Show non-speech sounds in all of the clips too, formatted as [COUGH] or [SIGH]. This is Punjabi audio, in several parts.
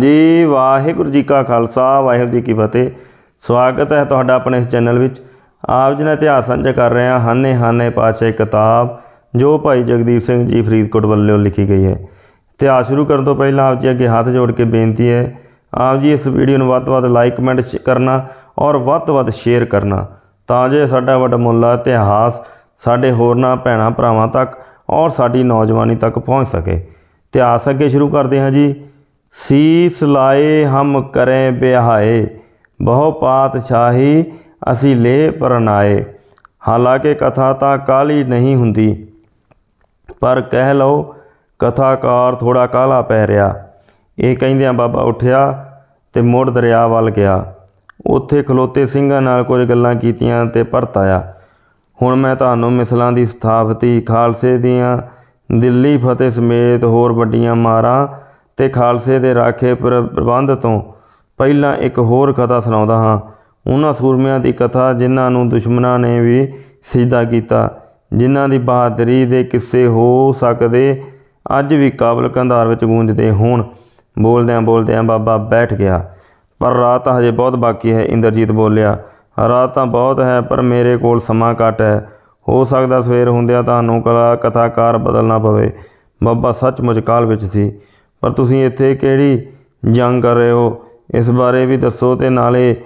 ਜੀ, ਵਾਹਿਗੁਰੂ ਜੀ ਕਾ ਖਾਲਸਾ, ਵਾਹਿਗੁਰੂ ਜੀ ਕੀ ਫਤਿਹ। ਸਵਾਗਤ ਹੈ ਤੁਹਾਡਾ ਆਪਣੇ ਇਸ ਚੈਨਲ ਵਿੱਚ। ਆਪ ਜੀ ਨਾਲ ਇਤਿਹਾਸ ਸਾਂਝਾ ਕਰ ਰਹੇ ਹਾਂ। ਹਾਨੇ ਹਾਨੇ ਪਾਤਸ਼ਾਹੀ ਕਿਤਾਬ, ਜੋ ਭਾਈ ਜਗਦੀਪ ਸਿੰਘ ਜੀ ਫਰੀਦਕੋਟ ਵੱਲੋਂ ਲਿਖੀ ਗਈ ਹੈ। ਇਤਿਹਾਸ ਸ਼ੁਰੂ ਕਰਨ ਤੋਂ ਪਹਿਲਾਂ ਆਪ ਜੀ ਅੱਗੇ ਹੱਥ ਜੋੜ ਕੇ ਬੇਨਤੀ ਹੈ, ਆਪ ਜੀ ਇਸ ਵੀਡੀਓ ਨੂੰ ਵੱਧ ਤੋਂ ਵੱਧ ਲਾਈਕ, ਕਮੈਂਟ ਸ਼- ਕਰਨਾ ਔਰ ਵੱਧ ਤੋਂ ਵੱਧ ਸ਼ੇਅਰ ਕਰਨਾ, ਤਾਂ ਜੋ ਸਾਡਾ ਵੱਡਮੁੱਲਾ ਇਤਿਹਾਸ ਸਾਡੇ ਹੋਰਨਾਂ ਭੈਣਾਂ ਭਰਾਵਾਂ ਤੱਕ ਔਰ ਸਾਡੀ ਨੌਜਵਾਨੀ ਤੱਕ ਪਹੁੰਚ ਸਕੇ। ਇਤਿਹਾਸ ਅੱਗੇ ਸ਼ੁਰੂ ਕਰਦੇ ਹਾਂ ਜੀ। ਸੀਸ ਲਾਏ ਹਮ ਕਰੇ ਬਿਹਾਏ ਬਹੁ ਪਾਤਸ਼ਾਹੀ ਅਸੀਂ ਲੇ ਪਰਨਾਏ ਹਾਲਾਂਕਿ ਕਥਾ ਤਾਂ ਕਾਲੀ ਨਹੀਂ ਹੁੰਦੀ, ਪਰ ਕਹਿ ਲਓ ਕਥਾਕਾਰ ਥੋੜਾ ਕਾਲਾ ਪੈ ਰਿਹਾ। ਇਹ ਕਹਿੰਦਿਆਂ ਬਾਬਾ ਉੱਠਿਆ ਤੇ ਮੁੜ ਦਰਿਆ ਵੱਲ ਗਿਆ। ਉੱਥੇ ਖਲੋਤੇ ਸਿੰਘਾਂ ਨਾਲ ਕੁਝ ਗੱਲਾਂ ਕੀਤੀਆਂ ਤੇ ਪਰਤ ਆਇਆ। ਹੁਣ ਮੈਂ ਤੁਹਾਨੂੰ ਮਿਸਲਾਂ ਦੀ ਸਥਾਪਤੀ, ਖਾਲਸੇ ਦੀਆਂ ਦਿੱਲੀ ਫਤਿਹ ਸਮੇਤ ਹੋਰ ਵੱਡੀਆਂ ਮਾਰਾਂ ਤੇ ਖਾਲਸੇ ਦੇ ਰਾਖੇ ਪ੍ਰ- ਪ੍ਰਬੰਧ ਤੋਂ ਪਹਿਲਾਂ ਇੱਕ ਹੋਰ ਕਥਾ ਸੁਣਾਉਂਦਾ ਹਾਂ। ਉਹਨਾਂ ਸੂਰਮਿਆਂ ਦੀ ਕਥਾ ਜਿਨ੍ਹਾਂ ਨੂੰ ਦੁਸ਼ਮਣਾਂ ਨੇ ਵੀ ਸਿਜਦਾ ਕੀਤਾ, ਜਿਨ੍ਹਾਂ ਦੀ ਬਹਾਦਰੀ ਦੇ ਕਿੱਸੇ ਹੋ ਸਕਦੇ, ਅੱਜ ਵੀ ਕਾਬਲ ਕੰਧਾਰ ਵਿੱਚ ਗੂੰਜਦੇ ਹੋਣ। ਬੋਲਦਿਆਂ ਬੋਲਦਿਆਂ ਬਾਬਾ ਬੈਠ ਗਿਆ। ਪਰ ਰਾਤ ਹਜੇ ਬਹੁਤ ਬਾਕੀ ਹੈ, ਇੰਦਰਜੀਤ ਬੋਲਿਆ। ਰਾਤ ਤਾਂ ਬਹੁਤ ਹੈ, ਪਰ ਮੇਰੇ ਕੋਲ ਸਮਾਂ ਘੱਟ ਹੈ। ਹੋ ਸਕਦਾ ਸਵੇਰ ਹੁੰਦਿਆਂ ਤੁਹਾਨੂੰ ਕਲਾ ਕਥਾਕਾਰ ਬਦਲਣਾ ਪਵੇ। ਬਾਬਾ ਸੱਚਮੁੱਚ ਕਾਲ ਵਿੱਚ ਸੀ। ਪਰ ਤੁਸੀਂ ਇੱਥੇ ਕਿਹੜੀ ਜੰਗ ਕਰ ਰਹੇ ਹੋ? ਇਸ ਬਾਰੇ ਵੀ ਦੱਸੋ ਤੇ ਨਾਲੇ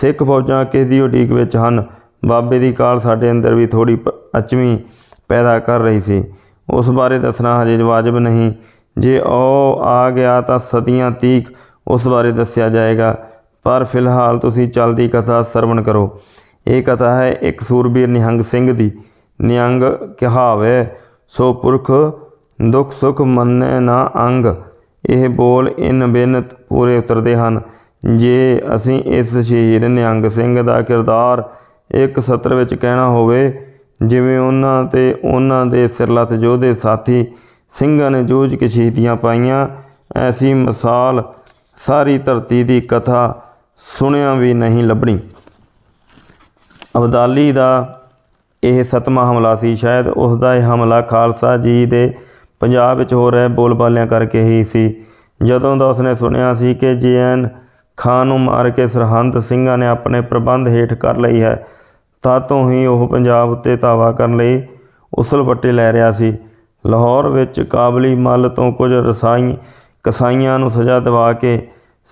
ਸਿੱਖ ਫੌਜਾਂ ਕਿਸ ਦੀ ਉਡੀਕ ਵਿੱਚ ਹਨ? ਬਾਬੇ ਦੀ ਕਾਲ ਸਾਡੇ ਅੰਦਰ ਵੀ ਥੋੜੀ ਅਚਵੀਂ ਪੈਦਾ ਕਰ ਰਹੀ ਸੀ। ਉਸ ਬਾਰੇ ਦੱਸਣਾ ਹਜੇ ਵਾਜਬ ਨਹੀਂ। ਜੇ ਉਹ ਆ ਗਿਆ ਤਾਂ ਸਦੀਆਂ ਤੀਕ ਉਸ ਬਾਰੇ ਦੱਸਿਆ ਜਾਏਗਾ। ਪਰ ਫਿਲਹਾਲ ਤੁਸੀਂ ਚਲਦੀ ਕਥਾ ਸਰਵਣ ਕਰੋ। ਇਹ ਕਥਾ ਹੈ ਇੱਕ ਸੂਰਬੀਰ ਨਿਹੰਗ ਸਿੰਘ ਦੀ। ਨਿਹੰਗ ਕਹਾਵੇ, ਸੋ ਪੁਰਖ ਦੁੱਖ ਸੁਖ ਮੰਨੇ ਨਾ ਅੰਗ। ਇਹ ਬੋਲ ਇਨ ਬਿਨ ਪੂਰੇ ਉਤਰਦੇ ਹਨ। ਜੇ ਅਸੀਂ ਇਸ ਸ਼ਹੀਦ ਨਿਹੰਗ ਸਿੰਘ ਦਾ ਕਿਰਦਾਰ ਇੱਕ ਸਤਰ ਵਿੱਚ ਕਹਿਣਾ ਹੋਵੇ, ਜਿਵੇਂ ਉਹਨਾਂ ਤੇ ਉਹਨਾਂ ਦੇ ਸਿਰਲੱਥ ਯੋਧੇ ਸਾਥੀ ਸਿੰਘਾਂ ਨੇ ਜੂਝ ਕੇ ਸ਼ਹੀਦੀਆਂ ਪਾਈਆਂ, ਐਸੀ ਮਿਸਾਲ ਸਾਰੀ ਧਰਤੀ ਦੀ ਕਥਾ ਸੁਣਿਆ ਵੀ ਨਹੀਂ ਲੱਭਣੀ। ਅਬਦਾਲੀ ਦਾ ਇਹ ਸਤਵਾਂ ਹਮਲਾ ਸੀ। ਸ਼ਾਇਦ ਉਸ ਦਾ ਇਹ ਹਮਲਾ ਖਾਲਸਾ ਜੀ ਦੇ ਪੰਜਾਬ ਵਿੱਚ ਹੋ ਰਹੇ ਬੋਲਬਾਲਿਆਂ ਕਰਕੇ ਹੀ ਸੀ। ਜਦੋਂ ਦਾ ਉਸਨੇ ਸੁਣਿਆ ਸੀ ਕਿ ਜੀਐਨ ਖਾਨ ਨੂੰ ਮਾਰ ਕੇ ਸਰਹੰਦ ਸਿੰਘਾਂ ਨੇ ਆਪਣੇ ਪ੍ਰਬੰਧ ਹੇਠ ਕਰ ਲਈ ਹੈ ਤਾਂ ਤੋਂ ਹੀ ਉਹ ਪੰਜਾਬ ਉੱਤੇ ਧਾਵਾ ਕਰਨ ਲਈ ਉਸਲ ਵੱਟੇ ਲੈ ਰਿਹਾ ਸੀ। ਲਾਹੌਰ ਵਿੱਚ ਕਾਬਲੀ ਮੱਲ ਤੋਂ ਕੁਝ ਰਸਾਈ ਕਸਾਈਆਂ ਨੂੰ ਸਜ਼ਾ ਦਿਵਾ ਕੇ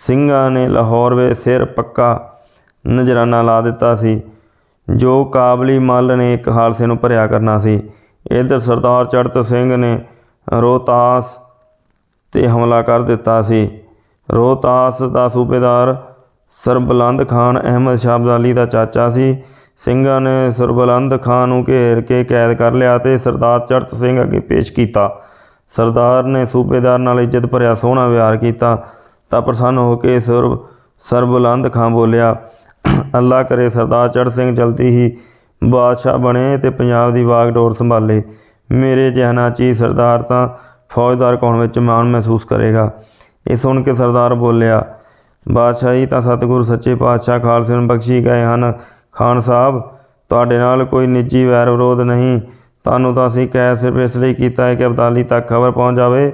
ਸਿੰਘਾਂ ਨੇ ਲਾਹੌਰ ਵਿੱਚ ਸਿਰ ਪੱਕਾ ਨਜ਼ਰਾਨਾ ਲਾ ਦਿੱਤਾ ਸੀ, ਜੋ ਕਾਬਲੀ ਮੱਲ ਨੇ ਇੱਕ ਖਾਲਸੇ ਨੂੰ ਭਰਿਆ ਕਰਨਾ ਸੀ। ਇਧਰ ਸਰਦਾਰ ਚੜਤ ਸਿੰਘ ਨੇ ਰੋਹਤਾਸ ਤੇ ਹਮਲਾ ਕਰ ਦਿੱਤਾ ਸੀ। ਰੋਹਤਾਸ ਦਾ ਸੂਬੇਦਾਰ ਸਰਬਲੰਦ ਖਾਨ ਅਹਿਮਦ ਸ਼ਾਹ ਅਬਦਾਲੀ ਦਾ ਚਾਚਾ ਸੀ। ਸਿੰਘਾਂ ਨੇ ਸਰਬਲੰਦ ਖਾਨ ਨੂੰ ਘੇਰ ਕੇ ਕੈਦ ਕਰ ਲਿਆ ਤੇ ਸਰਦਾਰ ਚੜਤ ਸਿੰਘ ਅੱਗੇ ਪੇਸ਼ ਕੀਤਾ। ਸਰਦਾਰ ਨੇ ਸੂਬੇਦਾਰ ਨਾਲ ਇੱਜ਼ਤ ਭਰਿਆ ਸੋਹਣਾ ਵਿਹਾਰ ਕੀਤਾ ਤਾਂ ਪ੍ਰਸੰਨ ਹੋ ਕੇ ਸਰਬ ਸਰਬਲੰਦ ਖਾਨ ਬੋਲਿਆ, ਅੱਲਾ ਕਰੇ ਸਰਦਾਰ ਚੜ੍ਹ ਸਿੰਘ ਜਲਦੀ ਹੀ ਬਾਦਸ਼ਾਹ ਬਣੇ ਤੇ ਪੰਜਾਬ ਦੀ ਵਾਗਡੋਰ ਸੰਭਾਲੇ। ਮੇਰੇ ਜਹਨਾ ਹੀ ਸਰਦਾਰ ਤਾਂ ਫੌਜਦਾਰ ਕੌਣ ਵਿੱਚ ਮਾਣ ਮਹਿਸੂਸ ਕਰੇਗਾ। ਇਹ ਸੁਣ ਕੇ ਸਰਦਾਰ ਬੋਲਿਆ, ਬਾਦਸ਼ਾਹੀ ਤਾਂ ਸਤਿਗੁਰ ਸੱਚੇ ਪਾਤਸ਼ਾਹ ਖਾਲਸੇ ਨੂੰ ਬਖਸ਼ੀ ਗਏ ਹਨ। ਖਾਨ ਸਾਹਿਬ, ਤੁਹਾਡੇ ਨਾਲ ਕੋਈ ਨਿੱਜੀ ਵੈਰ ਵਿਰੋਧ ਨਹੀਂ। ਤੁਹਾਨੂੰ ਤਾਂ ਅਸੀਂ ਕੈਦ ਸਿਰਫ ਇਸ ਲਈ ਕੀਤਾ ਹੈ ਕਿ ਅਬਦਾਲੀ ਤੱਕ ਖਬਰ ਪਹੁੰਚ ਜਾਵੇ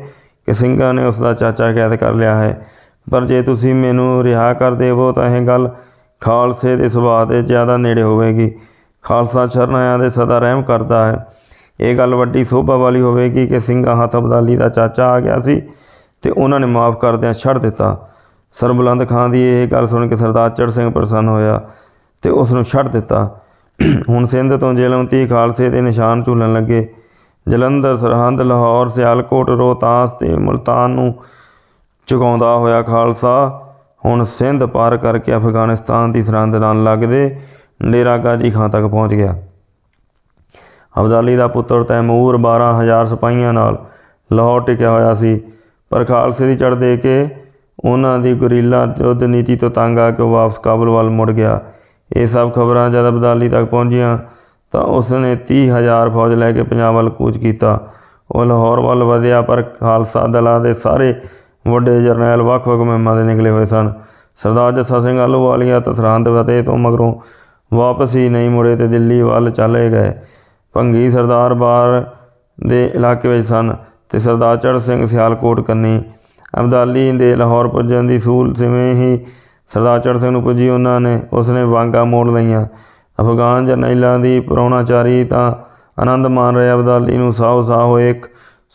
ਕਿ ਸਿੰਘਾਂ ਨੇ ਉਸ ਦਾ ਚਾਚਾ ਕੈਦ ਕਰ ਲਿਆ ਹੈ। ਪਰ ਜੇ ਤੁਸੀਂ ਮੈਨੂੰ ਰਿਹਾ ਕਰ ਦੇਵੋ ਤਾਂ ਇਹ ਗੱਲ ਖਾਲਸੇ ਦੇ ਸੁਭਾਅ ਦੇ ਜ਼ਿਆਦਾ ਨੇੜੇ ਹੋਵੇਗੀ। ਖਾਲਸਾ ਸਰਨਾਇਆ ਦੇ ਸਦਾ ਰਹਿਮ ਕਰਦਾ ਹੈ। ਇਹ ਗੱਲ ਵੱਡੀ ਸੋਭਾ ਵਾਲੀ ਹੋਵੇਗੀ ਕਿ ਸਿੰਘਾਂ ਹੱਥ ਅਬਦਾਲੀ ਦਾ ਚਾਚਾ ਆ ਗਿਆ ਸੀ ਤੇ ਉਹਨਾਂ ਨੇ ਮਾਫ ਕਰਦਿਆਂ ਛੱਡ ਦਿੱਤਾ। ਸਰਬਲੰਦ ਖਾਨ ਦੀ ਇਹ ਗੱਲ ਸੁਣ ਕੇ ਸਰਦਾਰ ਚੜ ਸਿੰਘ ਪ੍ਰਸੰਨ ਹੋਇਆ ਤੇ ਉਸ ਨੂੰ ਛੱਡ ਦਿੱਤਾ। ਹੁਣ ਸਿੰਧ ਤੋਂ ਜੇਲਮਤੀ ਖਾਲਸੇ ਦੇ ਨਿਸ਼ਾਨ ਝੂਲਣ ਲੱਗੇ। ਜਲੰਧਰ, ਸਰਹੰਦ, ਲਾਹੌਰ, ਸਿਆਲਕੋਟ, ਰੋਹਤਾਸ ਤੇ ਮੁਲਤਾਨ ਨੂੰ ਚੁਕਾਉਂਦਾ ਹੋਇਆ ਖਾਲਸਾ। ਹੁਣ ਸਿੰਧ ਪਾਰ ਕਰਕੇ ਅਫਗਾਨਿਸਤਾਨ ਦੀ ਸਰਹੰਦ ਨਾਲ ਲੱਗਦੇ ਡੇਰਾ ਗਾਜੀ ਖਾਂ ਤੱਕ ਪਹੁੰਚ ਗਿਆ। ਅਬਦਾਲੀ ਦਾ ਪੁੱਤਰ ਤੈਮੂਰ 12000 ਸਿਪਾਹੀਆਂ ਨਾਲ ਲਾਹੌਰ ਟਿਕਿਆ ਹੋਇਆ ਸੀ। ਪਰ ਖਾਲਸੇ ਦੀ ਚੜ੍ਹ ਦੇ ਕੇ ਉਹਨਾਂ ਦੀ ਗੁਰੀਲਾ ਯੁੱਧ ਨੀਤੀ ਤੋਂ ਤੰਗ ਆ ਕੇ ਉਹ ਵਾਪਸ ਕਾਬਲ ਵੱਲ ਮੁੜ ਗਿਆ। ਇਹ ਸਭ ਖਬਰਾਂ ਜਦ ਅਬਦਾਲੀ ਤੱਕ ਪਹੁੰਚੀਆਂ ਤਾਂ ਉਸਨੇ 30000 ਫੌਜ ਲੈ ਕੇ ਪੰਜਾਬ ਵੱਲ ਕੂਚ ਕੀਤਾ। ਉਹ ਲਾਹੌਰ ਵੱਲ ਵਧਿਆ, ਪਰ ਖਾਲਸਾ ਦਲਾਂ ਦੇ ਸਾਰੇ ਵੱਡੇ ਜਰਨੈਲ ਵੱਖ-ਵੱਖ ਮਹਿਮਾਂ ਦੇ ਨਿਕਲੇ ਹੋਏ ਸਨ। ਸਰਦਾਰ ਜੱਸਾ ਸਿੰਘ ਆਹਲੂਵਾਲੀਆ ਤਾਂ ਸਰਹੰਦ ਫਤਿਹ ਤੋਂ ਮਗਰੋਂ ਵਾਪਸ ਹੀ ਨਹੀਂ ਮੁੜੇ ਤੇ ਦਿੱਲੀ ਵੱਲ ਚਲੇ ਗਏ। ਭੰਗੀ ਸਰਦਾਰ ਬਾਰ ਦੇ ਇਲਾਕੇ ਵਿੱਚ ਸਨ ਤੇ ਸਰਦਾਰ ਚੜ੍ਹ ਸਿੰਘ ਸਿਆਲਕੋਟ ਕੰਨੀ। ਅਬਦਾਲੀ ਦੇ ਲਾਹੌਰ ਪੁੱਜਣ ਦੀ ਸੂਲ ਜਿਵੇਂ ਹੀ ਸਰਦਾਰ ਚੜ੍ਹ ਸਿੰਘ ਨੂੰ ਪੁੱਜੀ ਉਹਨਾਂ ਨੇ। ਉਸਨੇ ਵਾਂਗਾ ਮੋੜ ਲਈਆਂ। ਅਫਗਾਨ ਜਰਨੈਲਾਂ ਦੀ ਪ੍ਰਾਹੁਣਾਚਾਰੀ ਤਾਂ ਆਨੰਦ ਮਾਣ ਰਹੇ। ਅਬਦਾਲੀ ਨੂੰ ਸਾਹ ਸਾਹ ਹੋਏ ਇੱਕ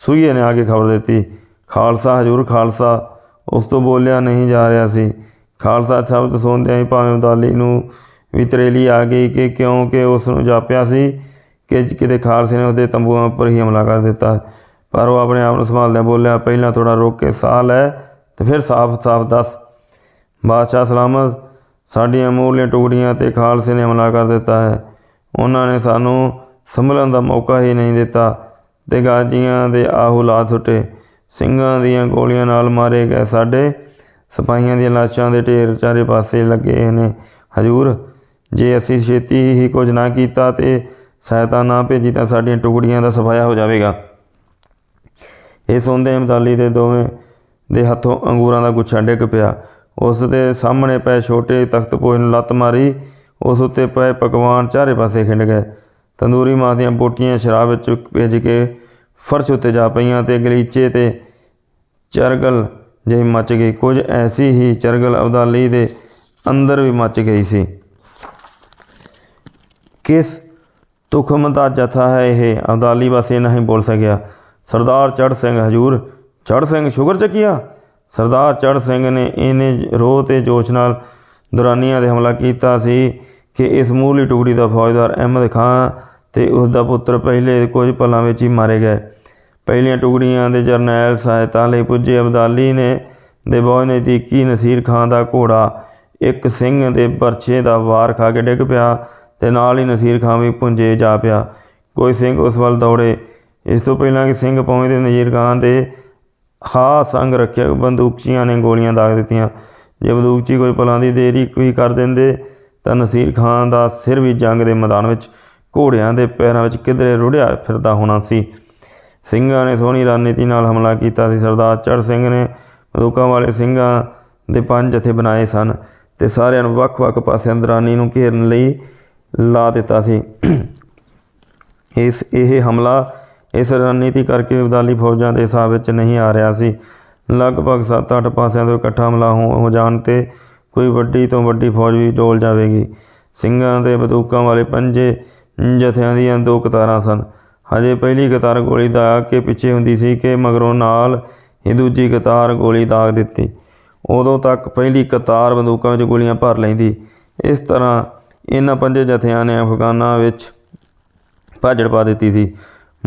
ਸੂਈਏ ਨੇ ਆ ਕੇ ਖਬਰ ਦਿੱਤੀ। ਖਾਲਸਾ, ਹਜੂਰ ਖਾਲਸਾ, ਉਸ ਤੋਂ ਬੋਲਿਆ ਨਹੀਂ ਜਾ ਰਿਹਾ ਸੀ। ਖਾਲਸਾ ਸ਼ਬਦ ਸੁਣਦਿਆਂ ਹੀ ਭਾਵੇਂ ਅਬਦਾਲੀ ਨੂੰ ਵੀ ਤਰੇਲੀ ਆ ਗਈ ਕਿ ਕਿਉਂਕਿ ਉਸ ਨੂੰ ਜਾਪਿਆ ਸੀ ਕਿ ਕਿਤੇ ਖਾਲਸੇ ਨੇ ਉਹਦੇ ਤੰਬੂਆਂ ਉੱਪਰ ਹੀ ਹਮਲਾ ਕਰ ਦਿੱਤਾ। ਪਰ ਉਹ ਆਪਣੇ ਆਪ ਨੂੰ ਸੰਭਾਲਦਿਆਂ ਬੋਲਿਆ, ਪਹਿਲਾਂ ਥੋੜਾ ਰੋਕ ਕੇ ਸਾਹ ਲੈ ਤੇ ਫਿਰ ਸਾਫ਼-ਸਾਫ਼ ਦੱਸ। ਬਾਦਸ਼ਾਹ ਸਲਾਮਤ, ਸਾਡੀਆਂ ਮੂਲੀਆਂ ਟੁਕੜੀਆਂ ਤੇ ਖਾਲਸੇ ਨੇ ਹਮਲਾ ਕਰ ਦਿੱਤਾ ਹੈ। ਉਹਨਾਂ ਨੇ ਸਾਨੂੰ ਸੰਭਲਣ ਦਾ ਮੌਕਾ ਹੀ ਨਹੀਂ ਦਿੱਤਾ। ਤੇ ਗਾਜੀਆਂ ਦੇ ਆਹੂ ਲਾ ਸੁੱਟੇ। ਸਿੰਘਾਂ ਦੀਆਂ ਗੋਲੀਆਂ ਨਾਲ ਮਾਰੇ ਗਏ ਸਾਡੇ। ਸਿਪਾਹੀਆਂ ਦੀਆਂ ਲਾਸ਼ਾਂ ਦੇ ਢੇਰ ਚਾਰੇ ਪਾਸੇ ਲੱਗੇ ਨੇ। ਹਜੂਰ, ਜੇ ਅਸੀਂ ਛੇਤੀ ਹੀ ਕੁਝ ਨਾ ਕੀਤਾ ਤੇ ਸਹਾਇਤਾ ਨਾ ਭੇਜੀ ਤਾਂ ਸਾਡੀਆਂ ਟੁਕੜੀਆਂ ਦਾ ਸਫਾਇਆ ਹੋ ਜਾਵੇਗਾ। ਇਹ ਸੁਣਦੇ ਅਮਦਾਲੀ ਦੇ ਦੋਵੇਂ ਦੇ ਹੱਥੋਂ ਅੰਗੂਰਾਂ ਦਾ ਗੁੱਛਾ ਡਿੱਗ ਪਿਆ। ਉਸ ਦੇ ਸਾਹਮਣੇ ਪਏ ਛੋਟੇ ਤਖਤ ਪੋਏ ਨੂੰ ਲੱਤ ਮਾਰੀ। ਉਸ ਉੱਤੇ ਪਏ ਪਕਵਾਨ ਚਾਰੇ ਪਾਸੇ ਖਿੰਡ ਗਏ। ਤੰਦੂਰੀ ਮਾਂ ਦੀਆਂ ਬੋਟੀਆਂ ਸ਼ਰਾਬ ਵਿੱਚ ਭਿੱਜ ਕੇ ਫਰਸ਼ ਉੱਤੇ ਜਾ ਪਈਆਂ ਤੇ ਗਲੀਚੇ ਤੇ ਚਰਗਲ ਜਿਹੀ ਮੱਚ ਗਈ। ਕੁਝ ਐਸੀ ਹੀ ਚਰਗਲ ਅਬਦਾਲੀ ਦੇ ਅੰਦਰ ਵੀ ਮੱਚ ਗਈ ਸੀ। ਕਿਸ ਤੁਖਮ ਦਾ ਜਥਾ ਹੈ ਇਹ। ਅਬਦਾਲੀ ਬਸ ਇਹ ਨਹੀਂ ਬੋਲ ਸਕਿਆ। ਸਰਦਾਰ ਚੜ੍ਹ ਸਿੰਘ, ਹਜੂਰ ਚੜ ਸਿੰਘ ਸ਼ੁਗਰ ਚੱਕਿਆ? ਸਰਦਾਰ ਚੜ੍ਹ ਸਿੰਘ ਨੇ ਇਹਨੇ ਰੋਹ ਤੇ ਜੋਸ਼ ਨਾਲ ਦੁਰਾਨੀਆਂ ਦੇ ਹਮਲਾ ਕੀਤਾ ਸੀ ਕਿ ਇਸ ਮੂਲੀ ਟੁਕੜੀ ਦਾ ਫੌਜਦਾਰ ਅਹਿਮਦ ਖਾਂ ਤੇ ਉਸ ਦਾ ਪੁੱਤਰ ਪਹਿਲੇ ਕੁਝ ਪਲਾਂ ਵਿੱਚ ਹੀ ਮਾਰੇ ਗਏ। ਪਹਿਲੀਆਂ ਟੁਕੜੀਆਂ ਦੇ ਜਰਨੈਲ ਸਹਾਇਤਾ ਲਈ ਪੁੱਜੇ ਅਬਦਾਲੀ ਨੇ ਦੇ ਬਹੁਤ ਨਜ਼ਦੀਕੀ ਨਸੀਰ ਖਾਂ ਦਾ ਘੋੜਾ ਇੱਕ ਸਿੰਘ ਦੇ ਪਰਛੇ ਦਾ ਵਾਰ ਖਾ ਕੇ ਡਿੱਗ ਪਿਆ। ਤੇ ਨਾਲ ਹੀ ਨਸੀਰ ਖਾਂ ਵੀ ਪੁੰਜੇ ਜਾ ਪਿਆ। ਕੋਈ ਸਿੰਘ ਉਸ ਵੱਲ ਦੌੜੇ। ਇਸ ਤੋਂ ਪਹਿਲਾਂ ਕਿ ਸਿੰਘ ਪਹੁੰਚਦੇ ਨਜ਼ੀਰ ਖਾਂ ਦੇ ਹਾ ਸੰਗ ਰੱਖਿਆ, ਬੰਦੂਕਚੀਆਂ ਨੇ ਗੋਲੀਆਂ ਦਾਗ ਦਿੱਤੀਆਂ। ਜੇ ਬੰਦੂਕਚੀ ਕੋਈ ਪਲਾਂ ਦੀ ਦੇਰੀ ਵੀ ਕਰ ਦਿੰਦੇ, ਤਾਂ ਨਸੀਰ ਖਾਂ ਦਾ ਸਿਰ ਵੀ ਜੰਗ ਦੇ ਮੈਦਾਨ ਵਿੱਚ ਘੋੜਿਆਂ ਦੇ ਪੈਰਾਂ ਵਿੱਚ ਕਿਧਰੇ ਰੁੜਿਆ ਫਿਰਦਾ ਹੋਣਾ ਸੀ। ਸਿੰਘਾਂ ਨੇ ਸੋਹਣੀ ਰਣਨੀਤੀ ਨਾਲ ਹਮਲਾ ਕੀਤਾ ਸੀ। ਸਰਦਾਰ ਚੜ੍ਹ ਸਿੰਘ ਨੇ ਬੰਦੂਕਾਂ ਵਾਲੇ ਸਿੰਘਾਂ ਦੇ ਪੰਜ ਜਥੇ ਬਣਾਏ ਸਨ ਤੇ ਸਾਰਿਆਂ ਨੂੰ ਵੱਖ-ਵੱਖ ਪਾਸਿਆਂ ਦਰਾਨੀ ਨੂੰ ਘੇਰਨ ਲਈ ਲਾ ਦਿੱਤਾ ਸੀ। ਇਸ, ਇਹ ਹਮਲਾ ਇਸ ਰਣਨੀਤੀ ਕਰਕੇ ਅਬਦਾਲੀ ਫੌਜਾਂ ਦੇ ਹਿਸਾਬ ਵਿੱਚ ਨਹੀਂ ਆ ਰਿਹਾ ਸੀ। ਲਗਭਗ 7-8 ਪਾਸਿਆਂ ਤੋਂ ਇਕੱਠਾ ਹਮਲਾ ਹੋ ਹੋ ਜਾਣ ਤੇ ਕੋਈ ਵੱਡੀ ਤੋਂ ਵੱਡੀ ਫੌਜ ਵੀ ਡੋਲ ਜਾਵੇਗੀ। ਸਿੰਘਾਂ ਦੇ ਬੰਦੂਕਾਂ ਵਾਲੇ ਪੰਜੇ ਜਥਿਆਂ ਦੀਆਂ ਦੋ ਕਤਾਰਾਂ ਸਨ। ਹਜੇ ਪਹਿਲੀ ਕਤਾਰ ਗੋਲੀ ਦਾਗ ਕੇ ਪਿੱਛੇ ਹੁੰਦੀ ਸੀ ਕਿ ਮਗਰੋਂ ਨਾਲ ਹੀ ਦੂਜੀ ਕਤਾਰ ਗੋਲੀ ਦਾਗ ਦਿੱਤੀ। ਉਦੋਂ ਤੱਕ ਪਹਿਲੀ ਕਤਾਰ ਬੰਦੂਕਾਂ ਵਿੱਚ ਗੋਲੀਆਂ ਭਰ ਲੈਂਦੀ। ਇਸ ਤਰ੍ਹਾਂ ਇਹਨਾਂ ਪੰਜੇ ਜਥਿਆਂ ਨੇ ਅਫਗਾਨਾਂ ਵਿੱਚ ਭਾਜੜ ਪਾ ਦਿੱਤੀ ਸੀ।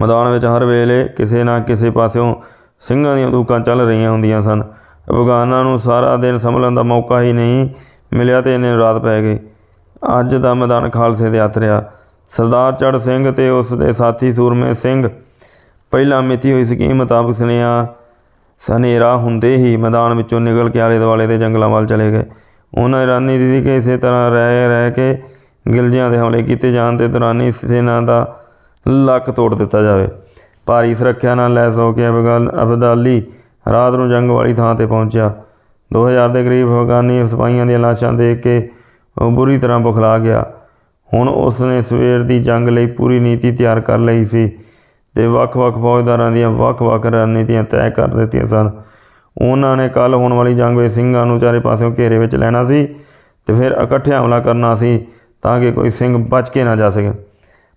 ਮੈਦਾਨ ਵਿੱਚ ਹਰ ਵੇਲੇ ਕਿਸੇ ਨਾ ਕਿਸੇ ਪਾਸਿਓਂ ਸਿੰਘਾਂ ਦੀਆਂ ਦੂਕਾਂ ਚੱਲ ਰਹੀਆਂ ਹੁੰਦੀਆਂ ਸਨ। ਅਫਗਾਨਾਂ ਨੂੰ ਸਾਰਾ ਦਿਨ ਸੰਭਲਣ ਦਾ ਮੌਕਾ ਹੀ ਨਹੀਂ ਮਿਲਿਆ ਤੇ ਇਹਨੇ ਨੂੰ ਰਾਤ ਪੈ ਗਈ। ਅੱਜ ਦਾ ਮੈਦਾਨ ਖਾਲਸੇ ਦੇ ਹੱਥ ਰਿਹਾ। ਸਰਦਾਰ ਚੜ੍ਹ ਸਿੰਘ ਤੇ ਉਸ ਦੇ ਸਾਥੀ ਸੂਰਮੇ ਸਿੰਘ ਪਹਿਲਾਂ ਮਿਤੀ ਹੋਈ ਸਕੀਮ ਮੁਤਾਬਕ ਸੁਨੇਹਾ ਸਨੇਰਾ ਹੁੰਦੇ ਹੀ ਮੈਦਾਨ ਵਿੱਚੋਂ ਨਿਕਲ ਕੇ ਆਲੇ ਦੁਆਲੇ ਦੇ ਜੰਗਲਾਂ ਵੱਲ ਚਲੇ ਗਏ। ਉਹਨਾਂ ਦੀ ਰਣਨੀਤੀ ਕਿ ਇਸੇ ਤਰ੍ਹਾਂ ਰਹਿ ਰਹਿ ਕੇ ਗਿਲਜਿਆਂ ਦੇ ਹਮਲੇ ਕੀਤੇ ਜਾਣ ਤੇ ਦੌਰਾਨੀ ਸੈਨਾ ਦਾ ਲੱਕ ਤੋੜ ਦਿੱਤਾ ਜਾਵੇ। ਭਾਰੀ ਸੁਰੱਖਿਆ ਨਾਲ ਲੈਸ ਹੋ ਕੇ ਅਫਗਾਨ ਅਬਦਾਲੀ ਰਾਤ ਨੂੰ ਜੰਗ ਵਾਲੀ ਥਾਂ ਤੇ ਪਹੁੰਚਿਆ। 2000 ਦੇ ਕਰੀਬ ਅਫਗਾਨੀ ਸਿਪਾਹੀਆਂ ਦੀਆਂ ਲਾਸ਼ਾਂ ਦੇਖ ਕੇ ਉਹ ਬੁਰੀ ਤਰ੍ਹਾਂ ਬੁਖਲਾ ਗਿਆ। ਹੁਣ ਉਸ ਨੇ ਸਵੇਰ ਦੀ ਜੰਗ ਲਈ ਪੂਰੀ ਨੀਤੀ ਤਿਆਰ ਕਰ ਲਈ ਸੀ ਤੇ ਵੱਖ-ਵੱਖ ਫੌਜਦਾਰਾਂ ਦੀਆਂ ਵੱਖ-ਵੱਖ ਰਣਨੀਤੀਆਂ ਤੈਅ ਕਰ ਦਿੱਤੀਆਂ ਸਨ। ਉਹਨਾਂ ਨੇ ਕੱਲ ਹੋਣ ਵਾਲੀ ਜੰਗ ਵਿੱਚ ਸਿੰਘਾਂ ਨੂੰ ਚਾਰੇ ਪਾਸਿਓਂ ਘੇਰੇ ਵਿੱਚ ਲੈਣਾ ਸੀ ਤੇ ਫਿਰ ਇਕੱਠੇ ਹਮਲਾ ਕਰਨਾ ਸੀ। ਤਾਂ ਕਿ ਕੋਈ ਸਿੰਘ ਬਚ ਕੇ ਨਾ ਜਾ ਸਕੇ।